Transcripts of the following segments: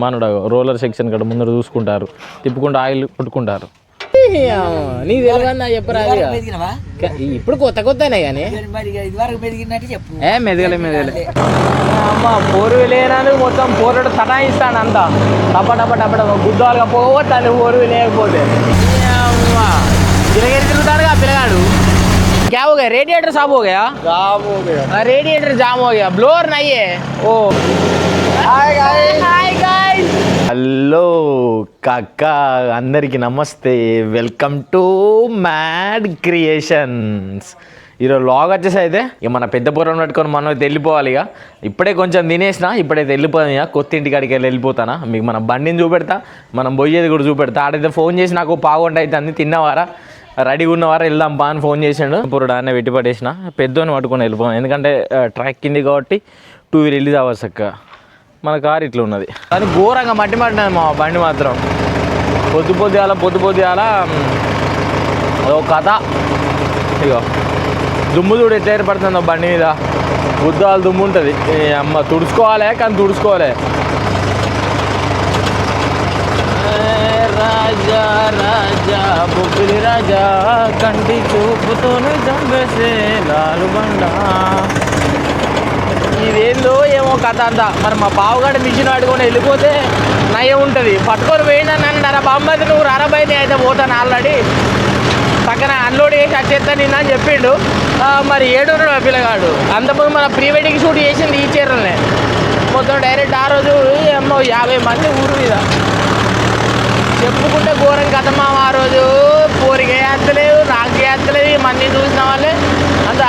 మానుడ roller section కూడా ముందర చూసుకుంటారు తిప్పుకుంటూ ఆయిల్ కొట్టుకుంటారు నీ తెలియదా చెప్పరా మెదిగినవా ఇప్పుడు కొత్త కొత్తనే కానీ మరి ఇక ఇదివరకు మెదిగినట్టు చెప్పు ఏ మెదగలే మెదగలే అమ్మ పోరు లేనందుకు మొత్తం పోరడు సటాయిస్తాను అంతా టప్ప టప్ప టప్ప టప్ప గుద్దాలుగా పోవద్దు పోరు లేకపోతే గిరగిరి తిరుగుతాడుగా పిల్లగాడు क्या हो गया रेडिएटर साफ हो गया जाम हो गया रेडिएटर जाम हो गया ब्लोअर नहीं है ओ హాయ్ గాయ్స్ హలో కాక అందరికీ నమస్తే. Welcome to mad creations. ఈరోజు లాగ్ వచ్చేసి అయితే? ఇక మన పెద్ద పూరం పట్టుకొని మనం అయితే వెళ్ళిపోవాలి ఇక. ఇప్పుడే కొంచెం తినేసిన ఇప్పుడైతే వెళ్ళిపోతాను ఇక. కొత్త ఇంటికాడికి వెళ్ళి వెళ్ళిపోతానా? మీకు మన బండిని చూపెడతా మనం పోయేది కూడా చూపెడతా. ఆడైతే ఫోన్ చేసి నాకు పావుగంట అయితే అంది తిన్నవారా? రెడీగా ఉన్నవారా? వెళ్దాం బా అని ఫోన్ చేసాడు. పురుడు ఆయన పెట్టి పడేసిన. పెద్దోని పట్టుకొని వెళ్ళిపోయాను ఎందుకంటే ట్రాక్ కింది కాబట్టి టూ వీలర్ వెళ్ళి అక్క మన కారు ఇట్లా ఉన్నది. కానీ ఘోరంగా మట్టి పడినది మా బండి మాత్రం. పొద్దు పొద్దుగాల పొద్దు పొద్దుగాల అదో కథ. ఇగో దుమ్ము చూడు ఎట్లా ఏర్పడుతుందో బండి మీద. బుద్ధాలు దుమ్ము ఉంటుంది. అమ్మ తుడుచుకోవాలి కానీ తుడుచుకోవాలి. రాజా రాజా బొబ్బిలి రాజా కంటి చూపుతోనే చంపేసే లాలు బండా. ఇదేందో ఏమో కథ అంతా మరి మా బావగాడు మిషన్ పట్టుకొని వెళ్ళిపోతే నయం ఉంటుంది. పట్టుకొని పోయిందని అన్నాడు బామ్మది నువ్వు రారబైతే అయితే పోతాను ఆల్రెడీ. పక్కన అన్లోడ్ చేసి వచ్చేస్తా నిన్న అని చెప్పిండు. మరి ఏడున్నాడు మా పిల్లగాడు. అంతకుముందు మన ప్రీ వెడ్డింగ్ షూట్ చేసింది ఈ చీరలనే. మొత్తం డైరెక్ట్ ఆ రోజు ఏమో యాభై మంది ఊరు మీద. చెప్పుకుంటే ఘోరం కథ మా ఆ రోజు. పోరిగా ఎత్తలేవు నాకు ఎత్తలేవు ఈ చూసిన వాళ్ళే. అంత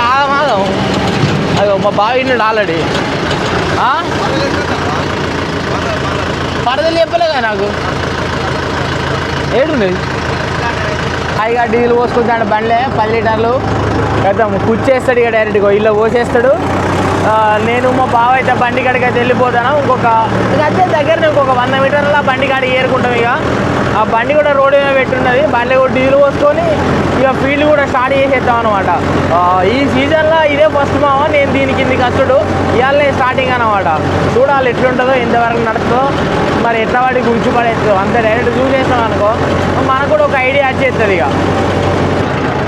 మా బావి ఉన్నాడు ఆల్రెడీ. పడదలు చెప్పలేగా నాకు? ఏడుండేది హైగా డీజిల్ పోసుకుంటాడు బండ్లే పది లీటర్లు. పెద్ద కుచ్చేస్తాడు ఇక డైరెక్ట్గా ఇల్లు పోసేస్తాడు. నేను మా బావ అయితే బండి కాడికి అయితే వెళ్ళిపోతాను. ఇంకొక ఇక అంతే దగ్గర ఇంకొక వంద మీటర్ల బండి కాడికి ఏరుకుంటాం ఇక. ఆ బండి కూడా రోడ్డు మీద పెట్టున్నది. బండి కూడా డీజిల్ పోసుకొని ఇక ఫీల్డ్ కూడా స్టార్ట్ చేసేద్దాం అనమాట ఈ సీజన్లో ఇదే ఫస్ట్ మావ నేను దీని కిందికి వచ్చుడు ఇవాళ స్టార్టింగ్ అనమాట చూడాలి ఎట్లుంటుందో ఎంతవరకు నడుస్తుందో. మరి ఎట్లా వాడికి గురించి పడేస్తుందో. అంత డైరెక్ట్ చూసేస్తాం అనుకో మనకు కూడా ఒక ఐడియా వచ్చేస్తుంది ఇక.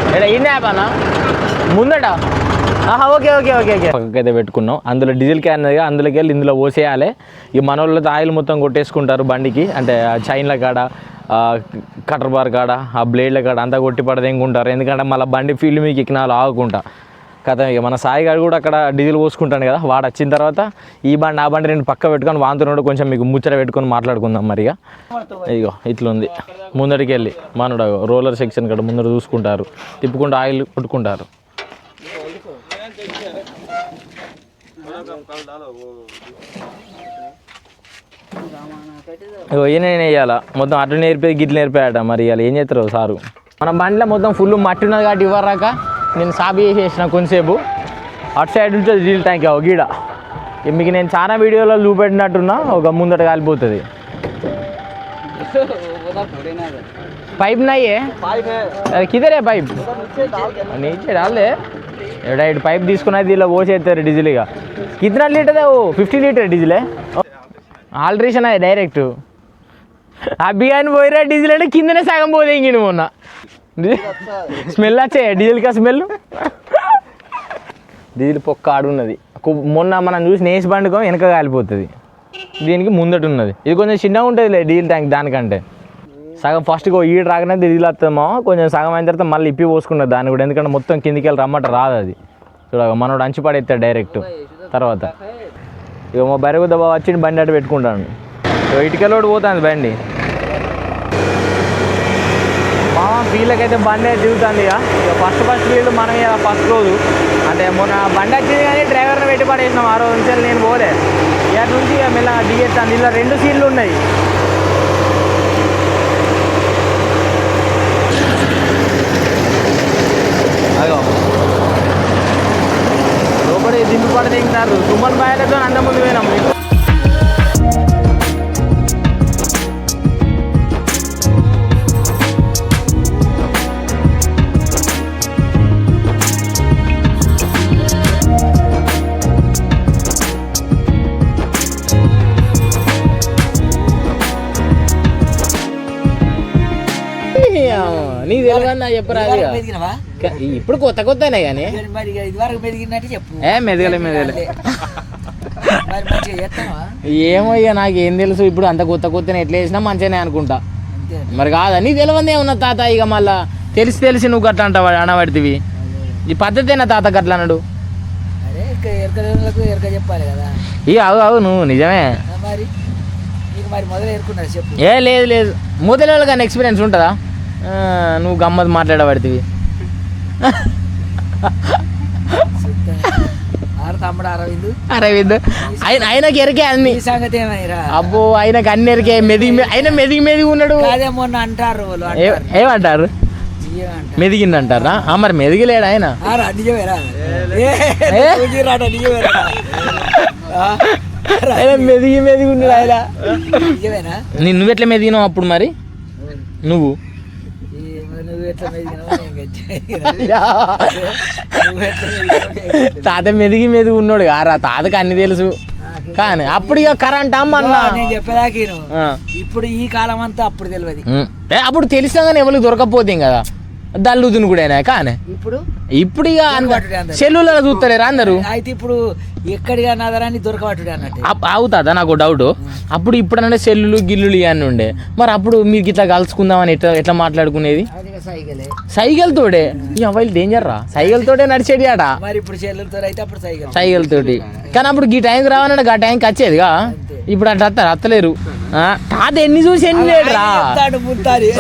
ఇక్కడ ఈ యాప్ అన్న? ముందట? Okay okay okay okay. పక్కకైతే పెట్టుకున్నాం. అందులో డీజిల్ క్యాన్ అందులోకి వెళ్ళి ఇందులో పోసేయాలి. ఈ మన వాళ్ళతో ఆయిల్ మొత్తం కొట్టేసుకుంటారు బండికి. అంటే చైన్ల కాడ కటర్ బార్ కాడ ఆ బ్లేడ్ల కాడ అంతా కొట్టి పడదేంకుంటారు. ఎందుకంటే మళ్ళీ బండి ఫీల్డ్ మీకు ఎక్కినాలు ఆగుకుంటా కథ ఇక మన సాయి గారు కూడా అక్కడ డీజిల్ పోసుకుంటాను కదా వాడు వచ్చిన తర్వాత ఈ బండి ఆ బండి రెండు పక్క పెట్టుకొని వాంతునోడు కొంచెం మీకు ముచ్చట పెట్టుకొని మాట్లాడుకుందాం మరి ఇక. ఇగో ఇట్లుంది. ముందడికి వెళ్ళి మనడు రోలర్ సెక్షన్ కాడ ముందర చూసుకుంటారు. తిప్పుకుంటూ ఆయిల్ కొట్టుకుంటారు. ఈయన వేయాల మొత్తం అటు నేర్పేది గిట్లు నేర్పాయట మరి ఇవాళ ఏం చేస్తారు సారు. మన బండిలో మొత్తం ఫుల్ మట్టి ఉన్నది కాబట్టి ఇవ్వరాక నేను సాబి చేసేసిన కొంతసేపు. అటు సైడ్ ఉంటుంది డీల్ ట్యాంక్ ఒక గీడ. మీకు నేను చాలా వీడియోలో చూపెట్టినట్టున్నా ఒక ముందట కాలిపోతుంది. పైప్ నయ్యే కిదరే పైప్. నీచే రాలే ఎవడా ఇటు పైప్ తీసుకున్నది దీనిలో పోసేస్తారు డీజిల్ ఇక. కిత్నా లీటర్ ఓ ఫిఫ్టీ లీటర్ డీజిలే? ఆల్ట్రేషన్ అది డైరెక్ట్. బియ్యాన్ని పోయిరా డీజిల్ అంటే కిందనే సగం పోదే ఇంక మొన్న. స్మెల్ వచ్చే డీజిల్ కా స్మెల్ డీజిల్ పొక్క ఆడున్నది. మొన్న మనం చూసి నేసి బండుకో వెనక కాలిపోతుంది. దీనికి ముందట ఉన్నది. ఇది కొంచెం చిన్నగా ఉంటుంది డీజిల్ ట్యాంక్ దానికంటే. సగం ఫస్ట్ ఈడు రాగానే డీజిల్ కొంచెం సగం అయిన తర్వాత మళ్ళీ ఇప్పి పోసుకున్నది దాన్ని కూడా. ఎందుకంటే మొత్తం కిందికి వెళ్ళి రమ్మట రాదు అది. చూడ మనోడు అంచి పడేస్తాడు డైరెక్ట్ తర్వాత. ఇక మా బరువు దబ్బా వచ్చి బండి అటు పెట్టుకుంటాను ఇటుకలోడు పోతుంది బండి. మామ వీళ్ళకైతే బండి దిగుతుంది ఇక ఫస్ట్ ఫస్ట్ వీళ్ళు మనం ఇక ఫస్ట్ రోజు. అంటే మొన్న బండి వచ్చింది కానీ డ్రైవర్ని పెట్టి పడేసినాం ఆ రోజు నుంచి నేను పోలే. ఇక నుంచి ఇక మెల్ల దిగేస్తాను ఇలా రెండు సీట్లు ఉన్నాయి. దిండుపాటు దిగుతారు తుమ్మల బాయలతో అంతకుముందు పోయినాం Yeah. నీకు తెలియదు చెప్పరా ఇప్పుడు కొత్త కొత్తనే కానీ. ఇదివరకు చెప్పు. ఏ మెదగలే మెదగలే. ఏమో ఇక నాకు ఏం తెలుసు ఇప్పుడు అంత కొత్త కొత్తనే ఎట్లా వేసినా మంచిగానే అనుకుంటా. మరి కాదా నీకు తెలియదే ఉన్నా తాత ఇక మళ్ళా? తెలిసి తెలిసి నువ్వు గట్ల అంటావు అనబడితివి? ఈ పద్ధతేనా తాత గట్ల అన్నాడు? ఇక ఎరకలకు ఎరక చెప్పాలి కదా. ఇక అవు అవు నువ్వు నిజమే. ఏ లేదు లేదు. మొదలు కానీ ఎక్స్పీరియన్స్ ఉంటుందా? నువ్వు గమ్మత్ మాట్లాడబడితివి. అరవిందు. అరవింద్. ఆయన ఆయనకి ఎరికే అన్ని. ఈ సంగతి ఏమైరా అబ్బో ఆయనకి అన్ని ఎరికే. మెదిగి మె- ఆయన మెదిగి మెదిగి ఉన్నాడు. అదే మొన్న అంటారు ఏమంటారు? నిజమే అంటారు. మెదిగిందంటారా? ఆ, మరి మెదిగిలేడు ఆయన. మెదిగి మెదిగి ఉన్నాడు ఆయన. నిజమేనా? నీ- నువ్వు ఎట్లా మెదిగినావు అప్పుడు మరి? నువ్వు? తాత మెదిగి మెదిగి ఉన్నాడు కారా తాతకి అన్ని తెలుసు. కానీ అప్పుడు ఇక కరెంట్ అమ్మ అన్నా. నేను చెప్పేదాకా. ఇప్పుడు ఈ కాలం అంతా అప్పుడు తెలియదు అప్పుడు తెలిసినా కానీ ఎవరికి దొరకపోతే కదా. దల్లుదును కూడా కానీ? ఇప్పుడు? ఇప్పుడు ఇక. సెల్లులలో చూస్తలేరా అందరూ? అయితే ఇప్పుడు ఎక్కడిగా నాదరాన్ని దొరకబట్టుడే అన్నట్టు. అవుతుందా నాకు డౌట్? అప్పుడు ఇప్పుడంటే సెల్లులు గిల్లులు ఇవన్నీ ఉండే. మరి అప్పుడు మీకు ఇట్లా కలుసుకుందామని ఎట్లా ఎట్లా మాట్లాడుకునేది? సైకిలే. తోడే ఈ అబ్బాయిలు డేంజర్ రా. సైకిల్ తోటే నడిచేది ఆట. మరి ఇప్పుడు చెల్లెలతో అయితే అప్పుడు సైకిల్. సైకిల్ తోటి కానీ అప్పుడు ఈ టైంకి రావాలంటే ఆ టైంకి వచ్చేదిగా? ఇప్పుడు అట్లా వస్తారు అత్తలేరు. తాత ఎన్ని చూసి ఎన్ని చెప్తాడు ముత్తారి?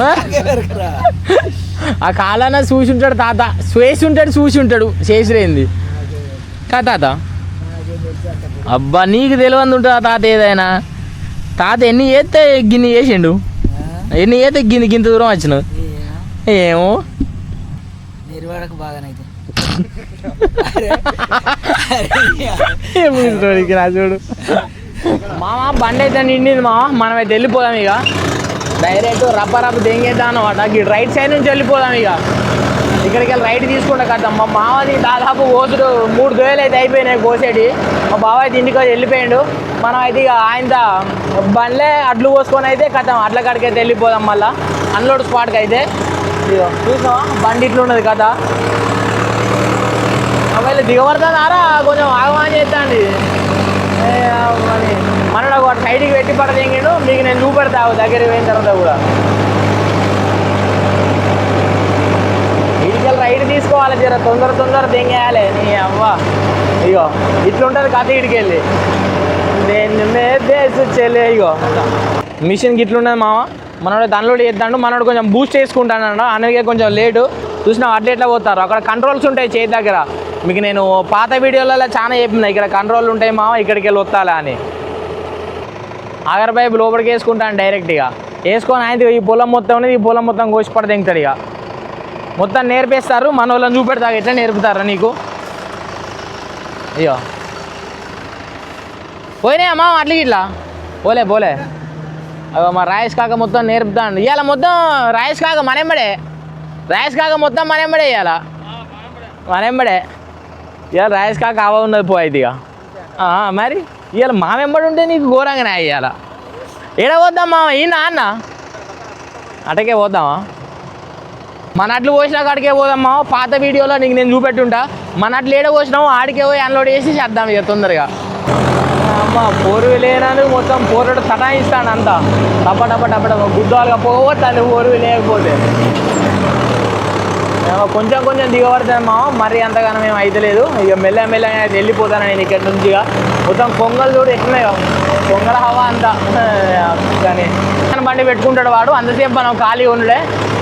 ఆ? కాలాన చూసి ఉంటాడు తాత. చేసి ఉంటాడు చూసి ఉంటాడు. చేసిరేంది కా తాత. అబ్బా నీకు తెలియదు ఉంటుందా తాత ఏదైనా? తాత ఎన్ని చేస్తే గిన్ని చేసిండు? ఎన్ని చేస్తే గిన్ని గింత దూరం వచ్చినావు ఏమో? నిర్వాడకు బాగానైతే. చూడు. మామ బండి అయితే నిండింది మామ. మనం అయితే వెళ్ళిపోదాం ఇక. డైరెక్ట్ రప్ప రప్ప దెంగేద్దాం అనమాట రైట్ సైడ్ నుంచి వెళ్ళిపోదాం ఇక. ఇక్కడికి వెళ్ళి రైట్ తీసుకుంటా కదా మా మామది దాదాపు కోసుడు మూడు దోయలు అయితే అయిపోయినాయి కోసేటి. మా బావ అయితే ఇంటికి వెళ్ళిపోయాడు. మనం అయితే ఇక ఆయన బండ్లే అడ్లు పోసుకొని అయితే కథం అడ్ల కాడికి అయితే వెళ్ళిపోదాం మళ్ళా. అన్లోడ్ స్పాట్కి అయితే. ఇదిగో చూసావా బండి ఇట్లున్నది కదా ఒకవేళ దిగబడతానారా? కొంచెం ఆగమాని చేస్తాండి. మనడు ఒక సైడ్కి పెట్టి పడదేంగాడు మీకు నేను చూపెడతా దగ్గర పోయిన తర్వాత కూడా. ఇడికెళ్ళి రైడ్ తీసుకోవాలి జర తొందర తొందర దెంగేయాలి. నీ అవ్వ. ఇగో ఇట్లుంటుంది కథ ఇడికెళ్ళి నేను దేశ చెల్లె ఇగో. మిషన్కి గిట్లున్నది మామ మనోడు దానిలోడ్ చేద్దాడు మనోడు కొంచెం బూస్ట్ చేసుకుంటాను అందుకే కొంచెం లేటు. చూసినా అట్లా ఎట్లా పోతారు? అక్కడ కంట్రోల్స్ ఉంటాయి చేతి దగ్గర. మీకు నేను పాత వీడియోలలో చాలా చెప్పిన ఇక్కడ కంట్రోల్ ఉంటాయి మామ ఇక్కడికి వెళ్ళి వస్తాలా అని. ఆగర్ పైపు లోపలికి వేసుకుంటాను డైరెక్ట్ ఇక. వేసుకొని ఆయన ఈ పొలం మొత్తం ఉన్నది ఈ పొలం మొత్తం కోసి పడ దింగుతాడు ఇక. మొత్తం నేర్పిస్తారు మన వాళ్ళని చూపెడతా ఎట్లా నేర్పుతారా నీకు? అయ్యో పోయినాయి అమ్మా అట్లా ఇట్లా? పోలే పోలే. అగో మా రాయేష్ కాక మొత్తం నేర్పుతాను ఇవాళ మొత్తం రాయేష్ కాక మనెంబడే రాయేష్ కాక మొత్తం మనెంబడే ఇవాళ మనెంబడే ఇవాళ రాయేష్ కాక అవ ఉన్నది పో ఇక. మరి? ఇవాళ మా వెంబడి ఉంటే నీకు ఘోరంగానే ఇవాళ ఏడ పోద్దాం మామ? ఈ అన్న? అటకే పోద్దామా? మన అట్లు పోసిన కాడికే పోదామా పాత వీడియోలో నీకు నేను చూపెట్టుంటా. మన అట్లు ఏడ పోసినాము ఆడికే పోయి అన్లోడ్ చేసి చేద్దాం ఇక తొందరగా. అమ్మ పోరు లేనని మొత్తం పోరుడు సటాయిస్తాను అంతా టప టప టప టప గుద్దాలుగా పోవద్దు పోరు లేకపోతే. కొంచెం కొంచెం దిగబడుతుంది మామ. మరీ అంతగానో మేము అయితలేదు. ఇక మెల్ల మెల్లగా అయితే వెళ్ళిపోతాను నేను ఇక్కడ నుంచి ఇక. మొత్తం పొంగల్ చూడు ఎట్లున్నాయో కొంగల హవా అంతా. కానీ తన బండి పెట్టుకుంటాడు వాడు. అంతసేపు మనం ఖాళీ ఉండలే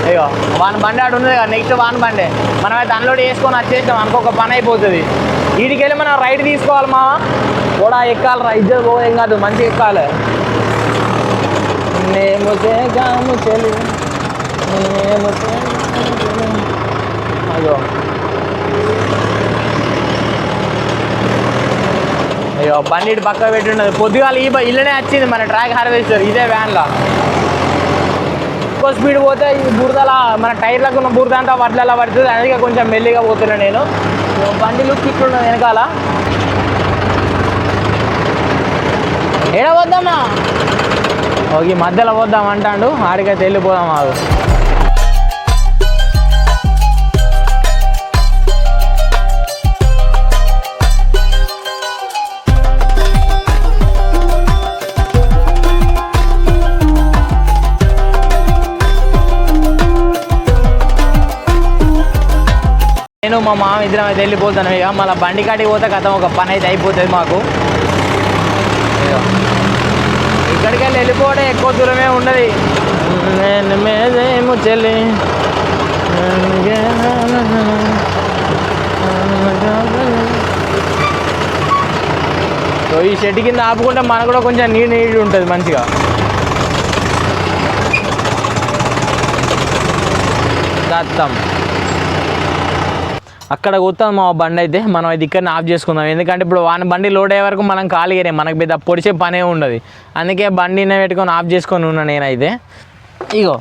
అయ్యో వాని బండి ఆడు ఉన్నది కదా నెక్స్ట్ వాని బండే. మనం అయితే అన్లోడ్ చేసుకొని వచ్చేసాం అనుకోక పని అయిపోతుంది. వీడికి వెళ్ళి మనం రైడ్ తీసుకోవాలి మామ. కూడా ఎక్కాలి రా. ఇద్దరు పోయేం కాదు. మంచిగా ఎక్కాలి. మేము చేగాము చెలి మేము అయ్యో అయ్యో బండి పక్క పెట్టి ఉన్నది పొద్దుగాల ఈ ఇల్లనే వచ్చింది మన ట్రాక్ హార్వెస్టర్. ఇదే వ్యాన్లో. ఎక్కువ స్పీడ్ పోతే ఈ బురదల మన టైర్లకు ఉన్న బురద అంతా వడ్లలా పడుతుంది. అందుకే కొంచెం మెల్లిగా పోతున్నాను నేను. బండి లుక్ ఇట్లున్నది వెనకాల. ఏడ పోద్దామా ఓకే మధ్యలో పోద్దాం అంటాడు. ఆడికైతే వెళ్ళిపోదాం ఆగు. మా మామ ఇద్దరం అయితే వెళ్ళిపోతాను ఇక మళ్ళీ బండి కాడికి పోతే కథం ఒక పని అయితే అయిపోతుంది మాకు. ఇక్కడికి వెళ్ళి వెళ్ళిపోవడం ఎక్కువ దూరమే ఉన్నది నేను మేదేమో చెల్లి. సో ఈ షెడ్ కింద ఆపుకుంటే మనకు కూడా కొంచెం నీరు నీరు ఉంటుంది మంచిగా. దత్తం. అక్కడ కూతాం మా బండి అయితే మనం అయితే ఇక్కడ ఆఫ్ చేసుకుందాం. ఎందుకంటే ఇప్పుడు వాని బండి లోడ్ అయ్యే వరకు మనం ఖాళీగానే మనకు పెద్ద పొడిచే పనే ఉండదు. అందుకే బండిని పెట్టుకొని ఆఫ్ చేసుకొని ఉన్నా నేనైతే. ఇగో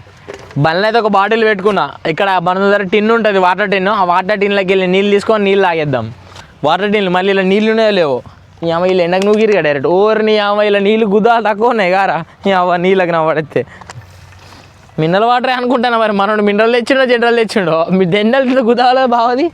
బండ్లు అయితే ఒక బాటిల్ పెట్టుకున్నా. ఇక్కడ బండి దగ్గర టిన్ ఉంటుంది వాటర్ టిన్. ఆ వాటర్ టిన్లోకి వెళ్ళి నీళ్ళు తీసుకొని నీళ్ళు తాగేద్దాం. వాటర్ టిన్లు మళ్ళీ ఇలా నీళ్ళు ఉన్నాయో లేవో. ఈ అమ్మ వీళ్ళు ఎండకు నువ్వు గిరిగా డైరెక్ట్ ఓవర్ నీ అమ్మ ఇలా నీళ్ళు గుద్దాలు తక్కువ ఉన్నాయి గారా ఈ అవ్వ నీళ్ళకి నా పడితే మినరల్ వాటరే అనుకుంటాను మరి? మనోడు మినరల్ తెచ్చిండో జనరల్ తెచ్చిండో? మీ దెండలు గుదాలో బావది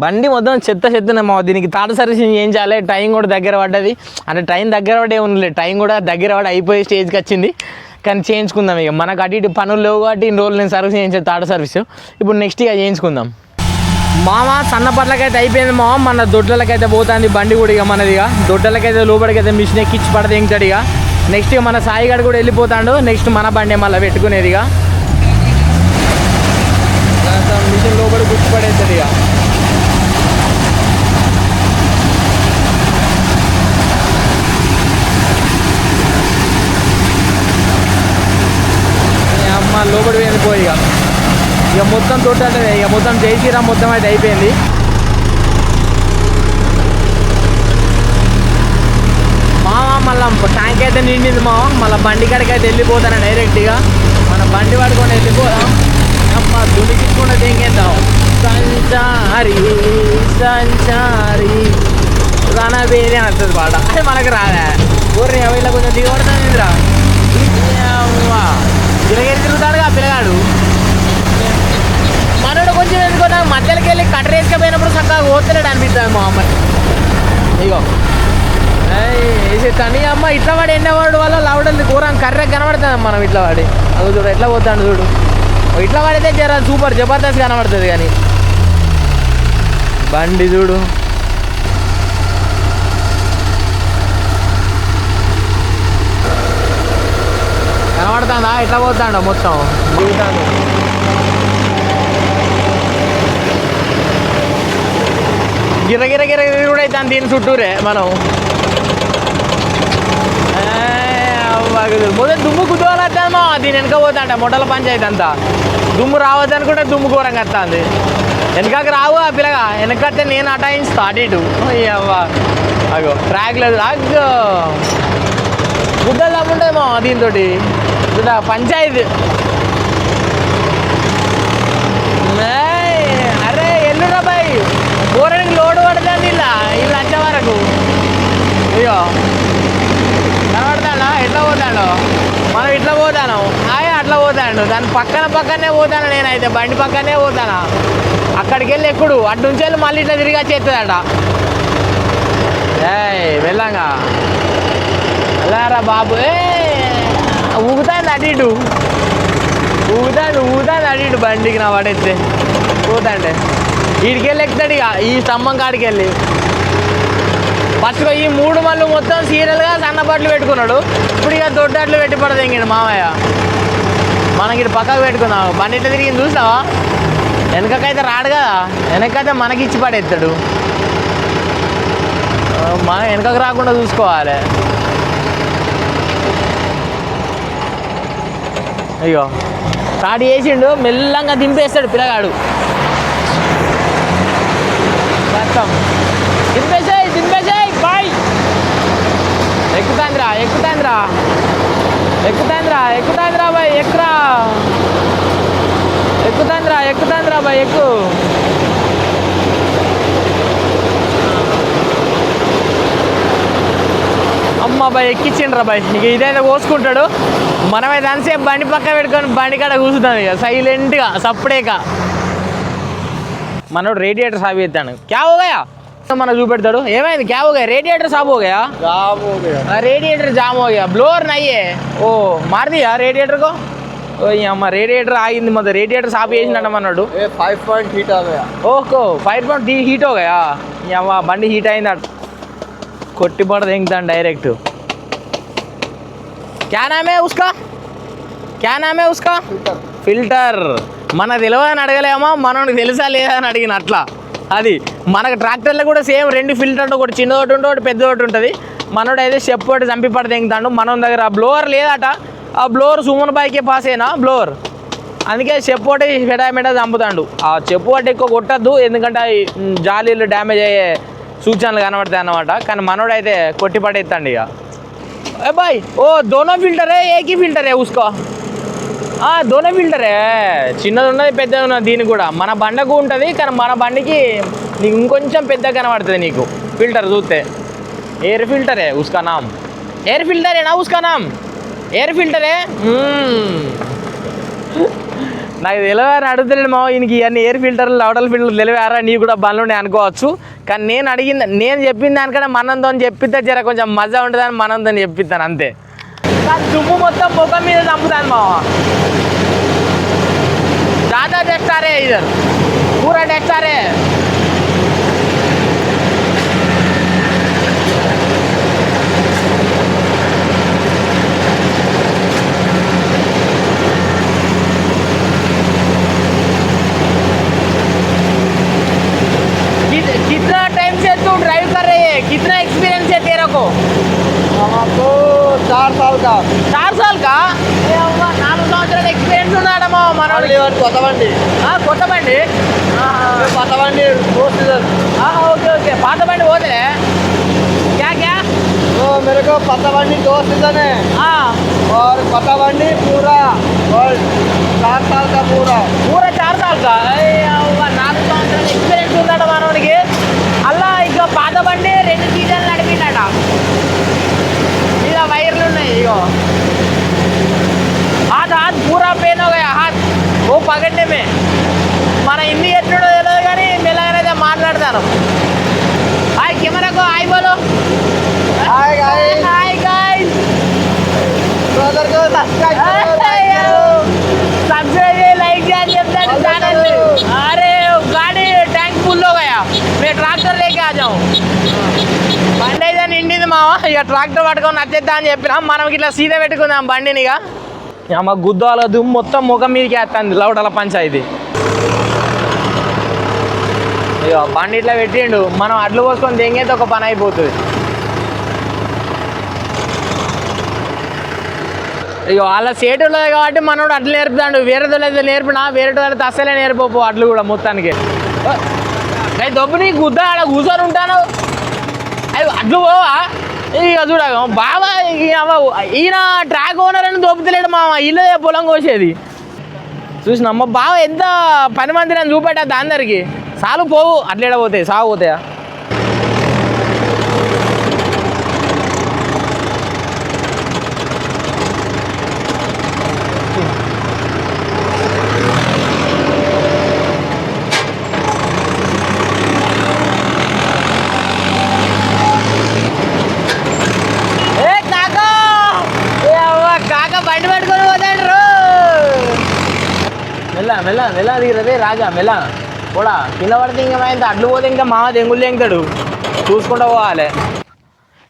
బండి మొత్తం చెత్త చెత్తనే దీనికి తాట సర్వీసింగ్ చేయించాలి టైం కూడా దగ్గర పడ్డది. అంటే టైం దగ్గర పడే ఉండలేదు టైం కూడా దగ్గర పడి అయిపోయే స్టేజ్కి వచ్చింది. కానీ చేయించుకుందాం ఇక. మనకు అటు ఇటు పనులు లేవు కాబట్టి ఇన్ని రోజులు నేను సర్వీస్ చేయించాను తాట సర్వీస్. ఇప్పుడు నెక్స్ట్ ఇక చేయించుకుందాం. మామ సన్నపట్లకైతే అయిపోయింది మామ. మన దొడ్లకైతే పోతుంది బండి కూడా ఇక మనది ఇక. దొడ్లకైతే లోపలికైతే మిషన్ ఎక్కించి పడదు ఇంకటి ఇక. నెక్స్ట్ ఇక మన సాయిగాడు కూడా వెళ్ళిపోతాడు. నెక్స్ట్ మన బండి మళ్ళీ పెట్టుకునేది ఇక. మిషన్ లోపల గుర్తుపడేస్తుంది ఇక. ఈ అమ్మ లోపలి పోయి ఇక. ఇక మొత్తం తోట ఇక మొత్తం జై శ్రీరామ్ మొత్తం అయితే అయిపోయింది. మామ మళ్ళీ ట్యాంక్ అయితే నిండింది మామ మళ్ళీ బండి కాడికి అయితే వెళ్ళిపోతాను డైరెక్ట్గా మన బండి పడుకొని వెళ్ళిపోదాం. అమ్మ దుడికించుకుంటే దేంకేద్దాం సంచారి సంచారి. రానా అని అంటది పాట అది మనకు రాదా? ఊరిని ఇలా కొంచెం దిగబడుతుంది రా గిరగిరి తిరుగుతాడుగా పిల్లగాడు మనోడు కొంచెం ఎందుకో నాకు మధ్యలోకి వెళ్ళి కట్టర్ వేసుకపోయినప్పుడు చక్కగా పోతలేడు అనిపిస్తుంది మా అమ్మాయి ఇగో. వేసేస్తాను అమ్మ ఇట్లా వాడు ఎండవాడు వల్ల లవడల్ని ఘోరం కర్రెక్ కనబడుతుంది మనం ఇట్లా వాడి. అది చూడు ఎట్లా పోతాడు చూడు. ఇట్లా వాడితే జర సూపర్ జబర్దస్త్ కనబడుతుంది కానీ. బండి చూడు. కనబడుతుందా? ఎట్లా పోతాడు మొత్తం? దిగుతాడు గిరగిర గిర కూడా అవుతాను దీని చుట్టూరే మనం. మొదటి దుమ్ము కుదోలొద్దామా? దీని వెనక పోతాంట మొట్టల పంచాయతీ అంతా. దుమ్ము రావద్దనుకుంటే దుమ్ము ఘోరంగా వస్తుంది. వెనకకి రావు ఆ పిల్లగా. వెనకతే నేను అటాయించి అటు ఇటు. అవ్వా. అగో ట్రాక్ లేదు అగ్గో. గుడ్డలు తమ్ముంటేమో దీంతో పంచాయతీ ఏయ్, అరే ఎల్లురా బాయ్ ఊరికి లోడు ఇలా ఇలా వచ్చే వరకు. అయ్యో. కనబడతాడా ఎట్లా పోతాడు మనం ఇట్లా పోతాను? ఆయన అట్లా పోతాడు. దాని పక్కన పక్కనే పోతాను నేనైతే? బండి పక్కనే పోతాను? అక్కడికి వెళ్ళి ఎక్కుడు అటు నుంచి వెళ్ళి మళ్ళీ ఇట్లా తిరిగి వచ్చేస్తుందట ఏయ్ వెళ్ళంగా. వెళ్ళారా బాబు? ఏ ఊగుతాను అటు ఇటు. ఊగుతాడు ఊగుతాను అటు ఇటు బండికి నా పడేస్తే పోతాండే. వీడికెళ్ళి ఎక్కుతాడు ఇక ఈ స్తంభం కాడికి వెళ్ళి ఫస్ట్ ఈ మూడు మళ్ళు మొత్తం సీరియల్గా సన్నబట్లు పెట్టుకున్నాడు. ఇప్పుడు ఇక దొడ్డట్లు పెట్టి పడదు ఇంక మామయ్య. మనకి ఇటు పక్కకు పెట్టుకున్నావు బండి ఇట్లా తిరిగి చూసావా వెనకకైతే రాడు కదా. వెనకైతే మనకి ఇచ్చి పడేస్తాడు. మనం వెనకకు రాకుండా చూసుకోవాలి. అయ్యో స్టార్ట్ చేసిండు మెల్లంగా దింపేస్తాడు పిల్లగాడు. మొత్తం దింపేసాయి దింపేసాయి బాయ్ ఎక్కుతాంద్రా ఎక్కుతాంద్రా ఎక్కుతాంద్రా ఎక్కుతాంద్రా బాయ్ ఎక్కురా ఎక్కుతాంద్రా ఎక్కుతాంద్రా బాయ్ ఎక్కు అమ్మ బాయ్ ఎక్కించిండ్రా బాయ్ ఇక ఇదైతే కోసుకుంటాడు. మనమైతే అంతసేపు బండి పక్క పెట్టుకొని బండి కాడ కూర్చుంటాం ఇక. సైలెంట్గా సప్పుడేక. మనోడు రేడియేటర్ సాబ్ ఎత్తాడు క్యావ్ గయా మన చూపెడతాడు. ఏమైంది? క్యావ్ గయా రేడియేటర్ సాబ్ గయా రేడియేటర్ జామ్ గయా బ్లోర్ నయ్యే. ఓ మారిదియా రేడియేటర్ కో? అమ్మ రేడియేటర్ ఆగింది మొదటి రేడియేటర్ సాప్ చేసినట్టు అన్నాడు ఫైవ్ పాయింట్ హీట్ ఓహో ఫైవ్ పాయింట్ హీట్ అవుగా అమ్మ బండి హీట్ అయింది అట్ కొట్టి పడదు డైరెక్ట్ క్యానామే ఉస్కా? క్యానామే ఉస్కా? ఫిల్టర్ మన తెలియదని అడగలేమా? మనకు తెలుసా లేదా అని అడిగిన అట్లా. అది మనకు ట్రాక్టర్లో కూడా సేమ్ రెండు ఫిల్టర్ ఒకటి చిన్న ఒకటి ఉంటుంది ఒకటి పెద్ద ఒకటి ఉంటుంది. మనోడు అయితే చెప్పు ఒకటి చంపి పడితే తెంగుతాడు మన దగ్గర ఆ బ్లోవర్ లేదట. ఆ బ్లోవర్ సుమన్ బైకే పాస్ అయినా బ్లోవర్ అందుకే చెప్పు ఒకటి మెడ చంపుతాడు. ఆ చెప్పు ఒకటి ఎక్కువ కొట్టద్దు. ఎందుకంటే జాలీలు డ్యామేజ్ అయ్యే సూచనలు కనబడతాయి అన్నమాట. కానీ మనోడైతే కొట్టి పడేస్తాండి ఇక. ఏ బాయ్ ఓ దోనో ఫిల్టరే ఏకీ ఫిల్టరే ఊసుకో. దోన ఫిల్టరే. చిన్నది ఉన్నది పెద్దది ఉన్నది దీనికి కూడా. మన బండకు ఉంటుంది కానీ మన బండికి నీకు ఇంకొంచెం పెద్ద కనబడుతుంది నీకు ఫిల్టర్ చూస్తే. ఎయిర్ ఫిల్టరే ఉస్కానాం. ఎయిర్ ఫిల్టరేనా ఉస్కానాం? ఎయిర్ ఫిల్టరే? నాకు తెలియని అడుగుతున్నాడు మా ఈయనకి ఇవన్నీ ఎయిర్ ఫిల్టర్లు లౌడల్ ఫిల్టర్ తెలివారా నీ కూడా బండ్లు ఉన్నాయి అనుకోవచ్చు. కానీ నేను అడిగింది నేను చెప్పిన దానికన్నా మనంతో చెప్పిద్దా జర కొంచెం మజా ఉంటుందని మనంతో చెప్పిస్తాను అంతే. దుమ్ము మొత్తం ముఖం మీద చంపుతాను మావ ज़्यादा डेस्ट आ रहे हैं इधर पूरा डेस्ट आ रहे हैं कित- कितना टाइम से तू ड्राइव कर रही है कितना एक्सपीरियंस है तेरे को हमको चार साल का चार साल का ఏ అవ్వ, నాలుగు సంవత్సరాల ఎక్స్పీరియన్స్ ఉన్నాడమ్మా మనోడికి మళ్ళీ వాడు కొత్త బండి ఆ, కొత్త బండి ఆహా. కొత్త బండి दो सीजन ఆహా, ఓకే ఓకే పాత బండి పోతే క్యా క్యా तो मेरे को पता बंडी दो सीजन है ఆ, और पता बंडी पूरा और चार साल का पूरा పూరా చార్ సాల్ కా ఏ అవ్వ, నాలుగు సంవత్సరాల ఎక్స్పీరియన్స్ ఉన్నాడు మనోడికి అలా ఇక పాత బండి రెండు వైర్లు ఉన్నాయి ఇగో हाथ हाथ पूरा पेन हो गया हाथ वो पकड़ने में మన హిందీ ఎట్లుడో తెలియదు కానీ మెల్లగానైతే మాట్లాడతాను హాయ్ కెమెరాకు హాయ్ బోలో hi guys hi guys brother को ఇక ట్రాక్టర్ పట్టుకొని నచ్చేద్దా అని చెప్పినా మనం ఇట్లా సీదా పెట్టుకుందాం బండిని ఇక. మా గుద్దాల దుమ్ము మొత్తం ముఖం మీదకి వేస్తుంది లౌడల పంచాయతీ. ఇక బండి ఇట్లా పెట్టిండు మనం అడ్లు పోసుకొని దెంగేది ఒక పని అయిపోతుంది. ఇక వాళ్ళ సేటు ఉన్నది కాబట్టి మనోడు అడ్లు నేర్పుతాడు వేరే అయితే నేర్పినా వేరే వాళ్ళతో అస్సలే నేర్పపు అడ్లు కూడా మొత్తానికి. అయి దొబ్బు నీ గుద్ద ఆడ కూర్చొని ఉంటాను. అవి అడ్లు పోవా? ఇక చూడ బావా ఇక ఈయన ట్రాక్ ఓనర్ అని దోపుతలేడు మా ఇల్లు పొలం కోసేది. చూసిన అమ్మ బావ ఎంత పని మంది నన్ను చూపెట్టద్దు అందరికి సాలు పోవు. అట్లేడ పోతాయి సాగు పోతాయా ఏ కాకా ఏ అవ్వ కాక బండి పట్టుకొని పోతాడు మెల్ల మెల్ల దిగిరదే రాజా మెలా కూడా కింద పడితే ఇంకా మా అడ్లు పోతే ఇంకా మామ దెంగులు దెంగుతాడు. చూసుకుంటూ పోవాలి.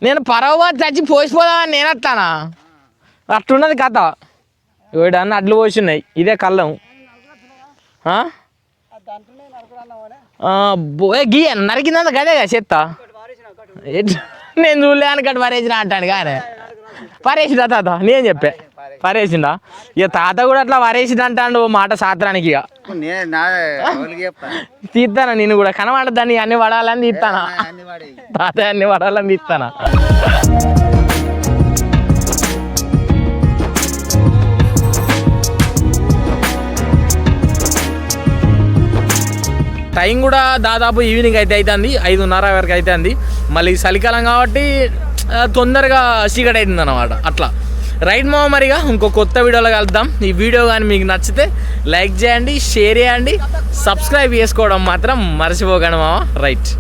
నేను పరవ చచ్చి పోసిపోదామని నేను వస్తానా? అట్టున్నది కథ. ఇవిడ అన్న అడ్లు పోసి ఇదే కళ్ళం. ఆ? ఆ, బో- గీ నరికిందంత కదా చెత్త? నేను చూడలే అనుకట్టు పరేసిన అంటాను కానీ పరేసిన తాత నేను చెప్పే. పరేసిందా ఇక తాత కూడా అట్లా పరేసింది అంటాడు ఓ మాట సాత్రానికి ఇక. తీస్తానా నేను కూడా. కనబడద్దని అన్ని పడాలని తీస్తానా? తాత అన్ని పడాలని తీస్తానా? టైం కూడా దాదాపు ఈవినింగ్ అయితే అవుతుంది ఐదున్నర వరకు అవుతుంది మళ్ళీ చలికాలం కాబట్టి తొందరగా చీకటి అవుతుంది అనమాట అట్లా. రైట్ మామ మరిగా ఇంకో కొత్త వీడియోలో కలుద్దాం. ఈ వీడియో కానీ మీకు నచ్చితే లైక్ చేయండి షేర్ చేయండి సబ్స్క్రైబ్ చేసుకోవడం మాత్రం మర్చిపోకండి మామ. రైట్.